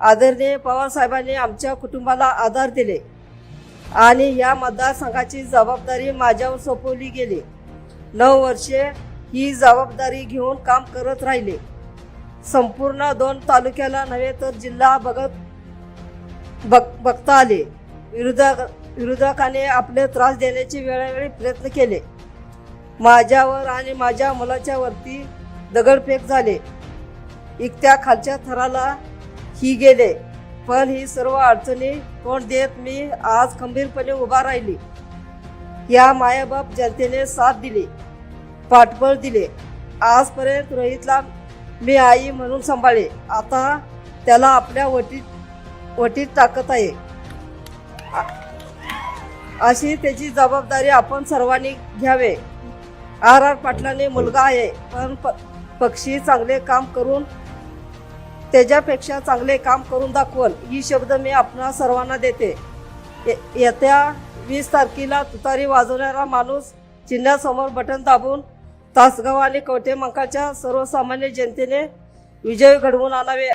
आदरणीय पवारसाहेबांनी आमच्या कुटुंबाला आधार दिले आणि या मतदारसंघाची जबाबदारी माझ्यावर सोपवली गेली. नऊ वर्षे ही जबाबदारी घेऊन काम करत राहिले. संपूर्ण दोन तालुक्याला नव्हे तर जिल्हा बघत बघ बघता आले. विरोधक विरोधकाने आपले त्रास देण्याचे वेळोवेळी प्रयत्न केले. माझ्यावर आणि माझ्या मुलाच्या वरती दगडफेक झाले. इकत्या खालच्या थराला ही गेले. पण ही सर्व अडचणी तोंड देत मी आज खंबीरपणे उभा राहिली. या मायाबाप जनतेने साथ दिली पाठबळ दिले. आजपर्यंत रोहितला मी आई म्हणून सांभाळे आता त्याला आपल्या वटीत वटीत टाकत आहे. अशी त्याची जबाबदारी आपण सर्वांनी घ्यावे. आर आर पाटलाने मुलगा आहे पण प पक्षी चांगले काम करून त्याच्यापेक्षा चांगले काम करून दाखवल. ही शब्द मी आपणा सर्वांना देते. ये- येत्या वीस तारखेला तुतारी वाजवणारा माणूस चिन्हासमोर बटन दाबून तासगाव आणि कवटेमंकाच्या सर्वसामान्य जनतेने विजय घडवून आणावे.